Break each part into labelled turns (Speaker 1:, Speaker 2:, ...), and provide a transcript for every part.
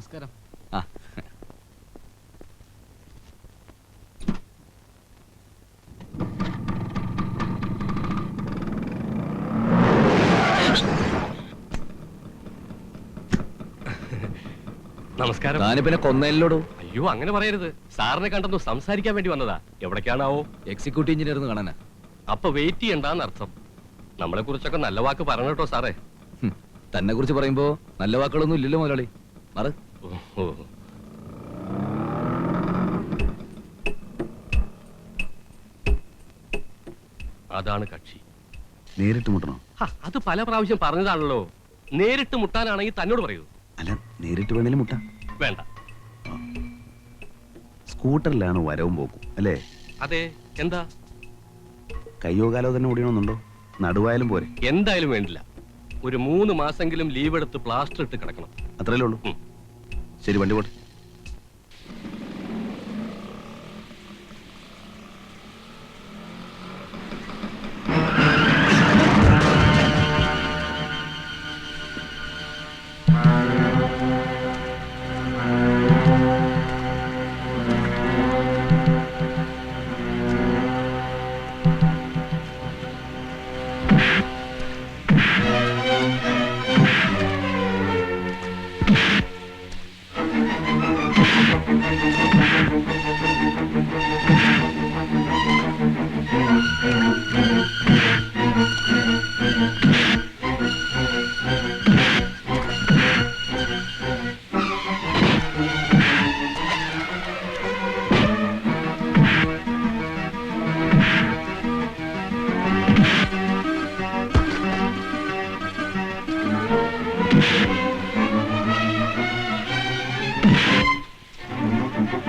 Speaker 1: നമസ്കാരം.
Speaker 2: ആ.
Speaker 3: നമസ്കാരം.
Speaker 2: താന് പിന്നെ
Speaker 3: അയ്യോ അങ്ങനെ പറയരുത്. സാറിനെ കണ്ടെന്നു സംസാരിക്കാൻ വേണ്ടി വന്നതാ. എവിടേക്കാണാവോ?
Speaker 2: എക്സിക്യൂട്ടീവ് എഞ്ചിനീയർ എന്ന് കാണാനാ.
Speaker 3: അപ്പൊ വെയിറ്റ് ചെയ്യണ്ടാന്ന് അർത്ഥം നമ്മളെ കുറിച്ചൊക്കെ നല്ല വാക്ക് പറഞ്ഞു സാറേ.
Speaker 2: തന്നെ കുറിച്ച് പറയുമ്പോ നല്ല വാക്കുകളൊന്നും ഇല്ലല്ലോ മുതലാളി. മറ്.
Speaker 3: അതാണ് കക്ഷി.
Speaker 4: നേരിട്ട് മുട്ടണോ?
Speaker 3: ഹ, അത് പല പ്രാവശ്യം പറഞ്ഞതാണല്ലോ. നേരിട്ട് മുട്ടാനാണെങ്കിൽ തന്നോട് പറയൂ.
Speaker 4: അല്ല നേരിട്ട് വേണേലും മുട്ട.
Speaker 3: വേണ്ട.
Speaker 4: സ്കൂട്ടറിലാണ് വരവും പോക്കും അല്ലേ?
Speaker 3: അതെ എന്താ?
Speaker 4: കയ്യോ കാലോ തന്നെ ഓടിയണമെന്നുണ്ടോ? നടുവായാലും പോരെ.
Speaker 3: എന്തായാലും വേണ്ടില്ല. ഒരു മൂന്ന് മാസെങ്കിലും ലീവ് എടുത്ത് പ്ലാസ്റ്റർ ഇട്ട് കിടക്കണം.
Speaker 4: അത്രയല്ലേ ഉള്ളൂ?
Speaker 3: ഉം.
Speaker 4: ശരി വണ്ടി പോട്ടെ.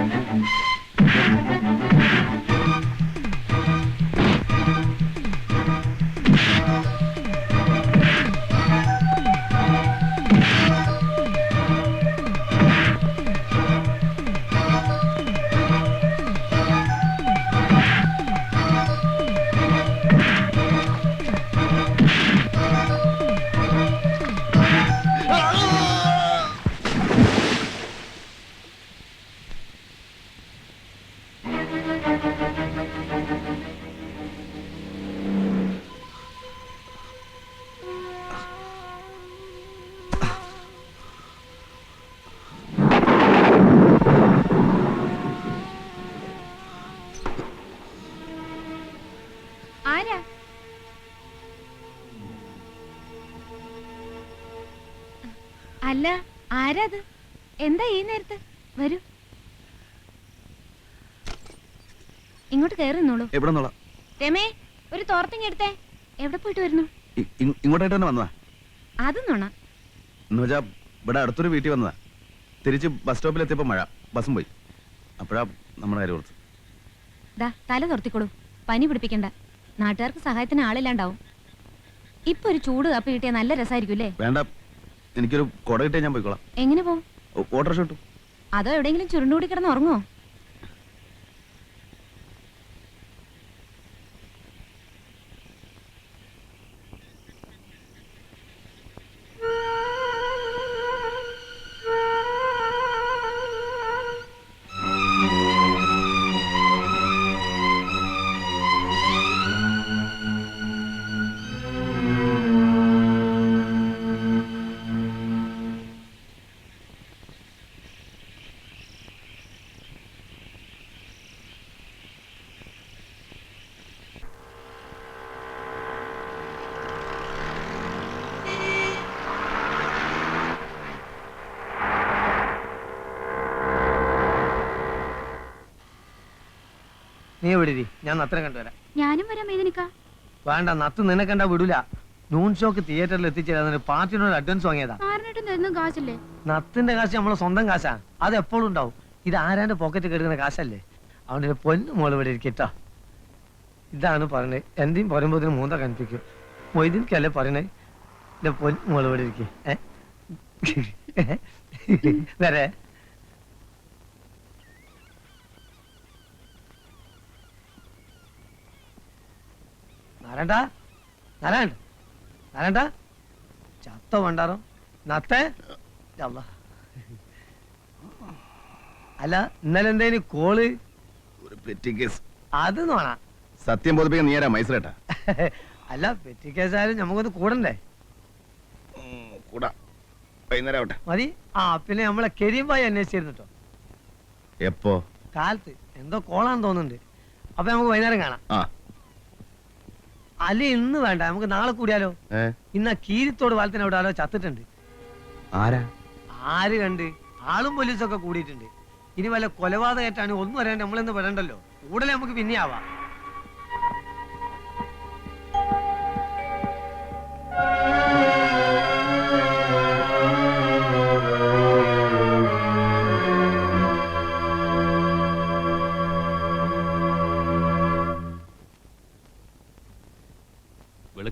Speaker 5: Música ആരാ അല്ല ആരാത് എന്താ ഈ നേരത്ത്? വരൂ. ഇങ്ങോട്ട് കയറുന്നുള്ളൂ
Speaker 4: എവിടെ നിന്നോളാം?
Speaker 5: രമേ ഒരു തോർത്തിങ് എടുത്തേ. എവിടെ പോയിട്ട് വരുന്നു?
Speaker 4: ഇങ്ങോട്ടായിട്ട് തന്നെ വന്നതാ.
Speaker 5: അത് നോണ.
Speaker 4: എന്നുവെച്ചാ ഇവിടെ അടുത്തൊരു വീട്ടിൽ വന്നതാ. തിരിച്ച് ബസ് സ്റ്റോപ്പിൽ എത്തിയപ്പോ മഴ. ബസ്സും പോയി. അപ്പോഴാ നമ്മുടെ കാര്യം ഓർത്ത്
Speaker 5: ദാ തല തുറത്തിക്കോളൂ പനി പിടിപ്പിക്കണ്ട. നാട്ടുകാർക്ക് സഹായത്തിന് ആളില്ലാണ്ടാവും. ഇപ്പൊ ഒരു ചൂട് കാപ്പി കിട്ടിയാൽ നല്ല രസമായിരിക്കും അല്ലേ?
Speaker 4: വേണ്ട. എനിക്കൊരു കുട കിട്ടിയാൽ ഞാൻ പോയിക്കോളാം.
Speaker 5: എങ്ങനെ പോവും?
Speaker 4: കിട്ടും
Speaker 5: അതോ എവിടെയെങ്കിലും ചുരുണ്ടുകൂടി കിടന്ന് ഉറങ്ങോ
Speaker 6: നീ എവിടെ ഇരി? ഞാൻ നത്തനെ കണ്ടുവരാം.
Speaker 5: ഞാനും വരാം മേദിനിക്ക.
Speaker 6: വേണ്ട നത്ത് നിന്നെ കണ്ടാ വിടൂല. നൂൺ ഷോക്ക് തിയേറ്ററിൽ എത്തിച്ചേരാൻ പാർട്ടിനോട് അഡ്വാൻസ് വാങ്ങിയതാ.
Speaker 5: കാശല്ലേ?
Speaker 6: നത്തിന്റെ കാശ് നമ്മളെ സ്വന്തം കാശാ. അത് എപ്പോഴും ഉണ്ടാവും. ഇത് ആരാന്റെ പോക്കറ്റ് കെടുക്കുന്ന കാശല്ലേ? അവന്റെ പൊന്നു മോൾ ഇവിടെ ഇരിക്കട്ടോ ഇതാണ് പറഞ്ഞത് എന്റെയും പറയുമ്പോൾ മൂന്ന കണിപ്പിക്കും മൊയ്തീൻക്കല്ലേ പറയണേ? എന്റെ പൊന്നു മോൾ ഇവിടെ ഇരിക്കേ. വരെ. നാരായണ്ട നാരായണ്ട നാരായണ്ട ചത്ത വേണ്ടാറോ നത്തേ? അല്ല അല്ല ഇന്നലെ എന്തേനു കോൾ?
Speaker 4: ഒരു പെറ്റി കേസ്.
Speaker 6: അത് നോണ
Speaker 4: സത്യം ബോധിപ്പിക്കാൻ നീ ആരാ? മൈസൂരേട്ടാ?
Speaker 6: അല്ല പെറ്റി കേസായാലും നമുക്കൊന്ന് കൂടണ്ടേ?
Speaker 4: കൂടാ. വൈകുന്നേരം ആവട്ടെ.
Speaker 6: മതി. ആ പിന്നെ നമ്മളെ കരീംബായി അന്വേഷിച്ചിരുന്നിട്ടോ
Speaker 4: എപ്പോ?
Speaker 6: കാലത്ത്. എന്തോ കോളാന്ന് തോന്നുന്നുണ്ട്. അപ്പൊ നമുക്ക് വൈകുന്നേരം കാണാം.
Speaker 4: ആ.
Speaker 6: അല്ല ഇന്ന് വേണ്ട നമുക്ക് നാളെ കൂടിയാലോ? ഇന്ന കീരിത്തോട് പാലത്തിന് അവിടെ ആരോ ചത്തിട്ടുണ്ട്.
Speaker 4: ആരാ?
Speaker 6: ആര് കണ്ട്? ആളും പോലീസും ഒക്കെ കൂടിയിട്ടുണ്ട്. ഇനി വല്ല കൊലപാതകമായിട്ടാണ് ഒന്നും അറിയാണ്ട് നമ്മളെന്ന് പറയണ്ടല്ലോ കൂടുതൽ നമുക്ക് പിന്നെ ആവാം.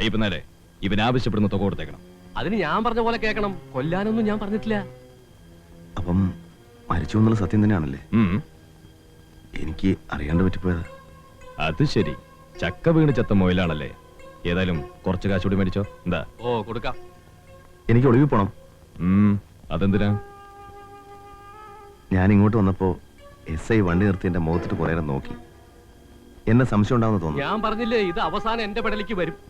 Speaker 2: അയ്യപ്പനാരെ ഇവൻ ആവശ്യപ്പെടുന്ന തുക കൊടുത്തേക്കണം.
Speaker 3: അതിന് ഞാൻ പറഞ്ഞ പോലെ കേൾക്കണം. കൊല്ലാനൊന്നും ഞാൻ പറഞ്ഞിട്ടില്ല.
Speaker 4: അപ്പം മരിച്ചു എന്നുള്ള സത്യം തന്നെയാണല്ലേ?
Speaker 2: ഉം.
Speaker 4: എനിക്ക് അറിയാണ്ട് പറ്റിപ്പോയത്.
Speaker 2: അത് ശരി. ചക്ക വീണ് ചത്ത മൊയിലാണല്ലേ? ഏതായാലും കുറച്ച് കാശുകൂടി മേടിച്ചോ. എന്താ?
Speaker 3: ഓ കൊടുക്കാം.
Speaker 4: എനിക്ക് ഒളിവിൽ പോണം.
Speaker 2: ഉം, അതെന്തിനാ?
Speaker 4: ഞാൻ ഇങ്ങോട്ട് വന്നപ്പോ എസ് ഐ വണ്ടി നിർത്തി എന്റെ മുഖത്തിട്ട് കുറേ നേരം നോക്കി. എന്നെ സംശയം ഉണ്ടാവുന്ന തോന്നുന്നു.
Speaker 3: ഞാൻ പറഞ്ഞില്ലേ ഇത് അവസാനം എന്റെ പെടലിക്ക് വരും.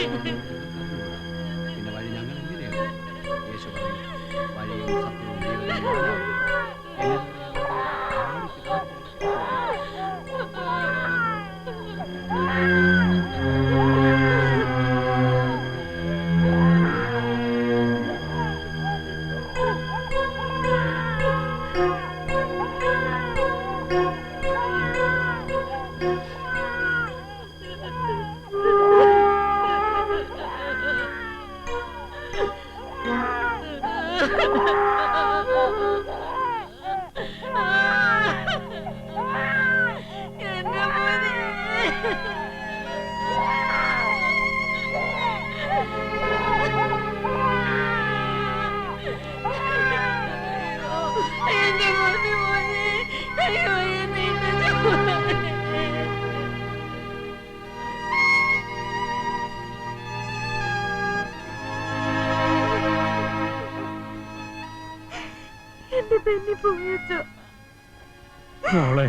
Speaker 7: Ha ha ha ha ha ha!
Speaker 6: മോളെ.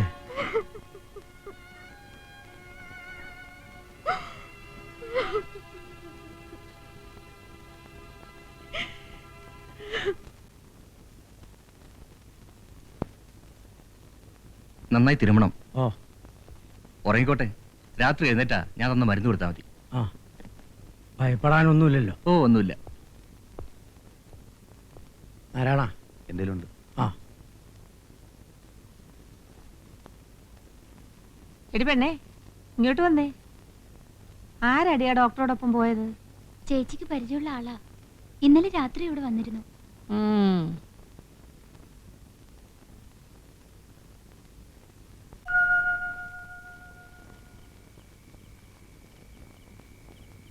Speaker 8: നന്നായി തിരുമണം.
Speaker 6: ഓ
Speaker 8: ഉറങ്ങിക്കോട്ടെ. രാത്രി എഴുന്നേറ്റാ ഞാൻ തന്ന മരുന്ന് കൊടുത്താൽ മതി.
Speaker 6: ആ. ഭയപ്പെടാനൊന്നുമില്ലല്ലോ.
Speaker 8: ഓ ഒന്നുമില്ല.
Speaker 6: ആരാണാ
Speaker 4: എന്തേലും ഉണ്ട്
Speaker 5: എടി പെണ്ണേ ഇങ്ങോട്ട് വന്നേ. ആരടിയാ ഡോക്ടറോടൊപ്പം പോയത്?
Speaker 9: ചേച്ചിക്ക് പരിചയമുള്ള ആളാ. ഇന്നലെ രാത്രി ഇവിടെ വന്നിരുന്നു.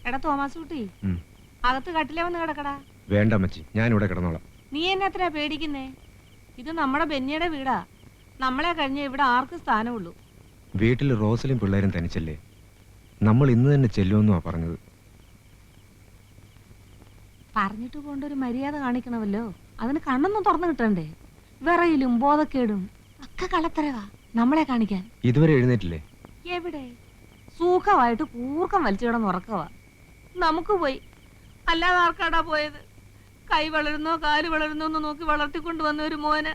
Speaker 7: എടാ തോമാസ് കുട്ടി അകത്ത് കട്ടിലേ വന്ന് കിടക്കടാ.
Speaker 10: വേണ്ട അമ്മച്ചി ഞാൻ ഇവിടെ കിടന്നോളാം.
Speaker 7: നീ എന്നെ അത്ര പേടിക്കുന്നേ? ഇത് നമ്മുടെ ബെന്നിയുടെ വീടാ. നമ്മളെ കഴിഞ്ഞ ഇവിടെ ആർക്കും സ്ഥാനമുള്ളൂ.
Speaker 10: വീട്ടിൽ റോസലും പിള്ളേരും തനിച്ചല്ലേ? നമ്മൾ ഇന്ന് തന്നെ ചെല്ലുമെന്നുവാ പറഞ്ഞത്.
Speaker 7: പറഞ്ഞിട്ട് പോണ്ട ഒരു മര്യാദ കാണിക്കണമല്ലോ. അതിന് കണ്ണൊന്നും തുറന്നു കിട്ടണ്ടേ? വിറയിലും ബോധക്കേടും ഒക്കെ കളത്തരവാ നമ്മളെ കാണിക്കാൻ.
Speaker 10: ഇതുവരെ എഴുന്നേറ്റില്ലേ?
Speaker 7: എവിടെ? സൂഖമായിട്ട് കൂർക്കം വലിച്ചു കിടന്ന് ഉറക്കവാ. നമുക്ക് പോയി. അല്ലാതെ ആർക്കാടാ പോയത്? കൈ വളരുന്നോ കാൽ വളരുന്നോ എന്ന് നോക്കി വളർത്തിക്കൊണ്ടുവന്ന ഒരു മോന്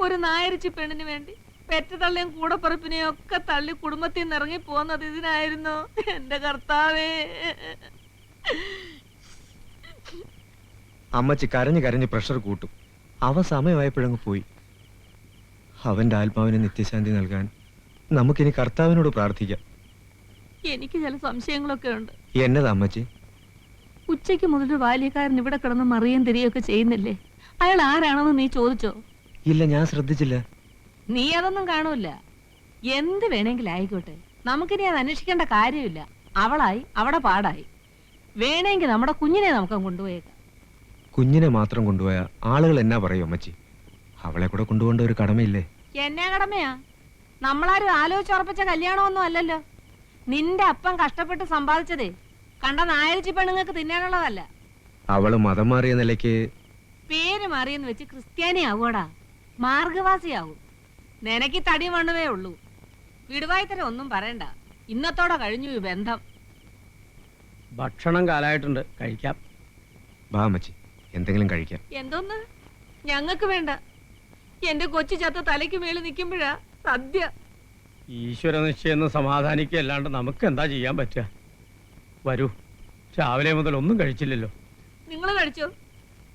Speaker 7: ഒരു നായരിച്ചു പെണ്ണിന് വേണ്ടി. പെറ്റതള്ളിയും കൂടപ്പറപ്പിനെയും ഒക്കെ തള്ളി കുടുംബത്തിൽ നിന്ന് ഇറങ്ങി പോകുന്നത് ഇതിനായിരുന്നു. എന്റെ കർത്താവേ.
Speaker 10: അമ്മച്ചി കരഞ്ഞു കരഞ്ഞ് പ്രഷർ കൂട്ടും. അവ സമയമായപ്പോഴങ്ങ് പോയി. അവന്റെ ആത്മാവിന് നിത്യശാന്തി നൽകാൻ നമുക്കിനി കർത്താവിനോട് പ്രാർത്ഥിക്കാം.
Speaker 7: എനിക്ക് ചില സംശയങ്ങളൊക്കെ ഉണ്ട്.
Speaker 10: എന്നതാ അമ്മച്ചി?
Speaker 7: ഉച്ചയ്ക്ക് മുതൽ ബാല്യക്കാരൻ ഇവിടെ കിടന്ന് മറിയും തിരികെയൊക്കെ ചെയ്യുന്നില്ലേ? അയാൾ ആരാണെന്ന് നീ ചോദിച്ചോ?
Speaker 10: ഇല്ല ഞാൻ ശ്രദ്ധിച്ചില്ല.
Speaker 7: നീ അതൊന്നും കാണൂല എന്ത് വേണമെങ്കിലും ആയിക്കോട്ടെ. നമുക്കിനി അത് അന്വേഷിക്കേണ്ട കാര്യമില്ല. അവളായി അവടെ പാടായി. വേണമെങ്കിൽ നമ്മുടെ കുഞ്ഞിനെ നമുക്ക് കൊണ്ടുപോയേക്കാം.
Speaker 10: കുഞ്ഞിനെ മാത്രം കൊണ്ടുപോയ ആളുകൾ എന്നാ പറയും അമ്മച്ചി? അവളെ കൂടെ കൊണ്ടുപോകേണ്ട ഒരു കടമയില്ലേ?
Speaker 7: എന്നാ കടമയാ? നമ്മളാരും ആലോചിച്ചുറപ്പിച്ച കല്യാണമൊന്നും അല്ലല്ലോ. നിന്റെ അപ്പം കഷ്ടപ്പെട്ട് സമ്പാദിച്ചതേ. കണ്ട നായരിച്ചി പെണ്ണുങ്ങൾക്ക് തിന്നാനുള്ളതല്ല.
Speaker 10: അവൾ മതം മാറിയ നിലയ്ക്ക്
Speaker 7: പേര് മാറിയെന്ന് വെച്ച് ക്രിസ്ത്യാനി ആവൂടാ മാർഗവാസിയാവും. നിനക്ക് തടി മണ്ണുവേ ഉള്ളൂ. വിടുവായിത്തരം ഒന്നും പറയണ്ട. ഇന്നത്തോടെ കഴിഞ്ഞു ഈ ബന്ധം.
Speaker 6: ഭക്ഷണം കാലായിട്ടുണ്ട്. കഴിക്കാം.
Speaker 10: വാ അമ്മച്ചി. എന്തെങ്കിലും കഴിക്കാം.
Speaker 7: എന്തോന്ന്? ഞങ്ങൾക്ക് വേണ്ട. എന്റെ കൊച്ചു ചത്ത തലയ്ക്ക് മേളിൽ നിൽക്കുമ്പോഴാ സദ്യ.
Speaker 6: ഈശ്വര നിശ്ചയം സമാധാനിക്കല്ലാണ്ട് നമുക്ക് എന്താ ചെയ്യാൻ പറ്റുക? വരൂ. രാവിലെ മുതൽ ഒന്നും കഴിച്ചില്ലല്ലോ.
Speaker 7: നിങ്ങൾ കഴിച്ചോ?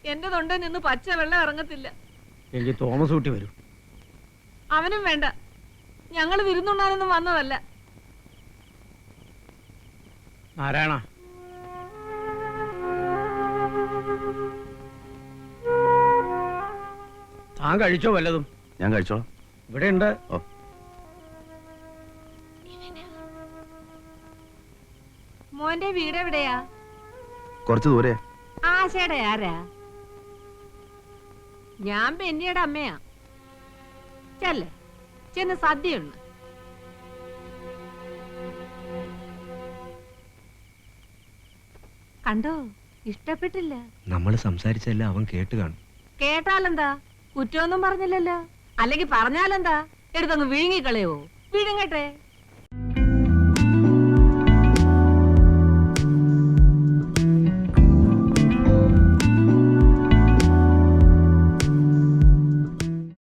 Speaker 7: എന്റെ തൊണ്ട നിന്ന് പച്ച വെള്ളം ഇറങ്ങത്തില്ല.
Speaker 6: എനിക്ക് തോമസ് ഊട്ടി വരൂ.
Speaker 7: അവനും വേണ്ട. ഞങ്ങൾ വിരുന്നുണ്ണാനൊന്നും വന്നതല്ല.
Speaker 6: നാരായണ. താൻ കഴിച്ചോ വല്ലതും?
Speaker 4: ഞാൻ കഴിച്ചോ
Speaker 6: ഇവിടെ ഉണ്ട്
Speaker 4: ഓ.
Speaker 7: മോന്റെ വീട് എവിടെയാ?
Speaker 4: കുറച്ച് ദൂരെ
Speaker 7: ആശയുടെ ആരാ? ഞാൻ പെന്നിയുടെ അമ്മയാ. ചെല്ലേ ചെന്ന് സദ്യയുണ്ട്. കണ്ടോ? ഇഷ്ടപ്പെട്ടില്ല.
Speaker 10: നമ്മൾ സംസാരിച്ചല്ല അവൻ കേട്ട് കാണും.
Speaker 7: കേട്ടാലെന്താ? കുറ്റമൊന്നും പറഞ്ഞില്ലല്ലോ. അല്ലെങ്കിൽ പറഞ്ഞാലെന്താ? എടുത്തങ്ങ് വിഴുങ്ങിക്കളയോ വിഴുങ്ങട്ടെ.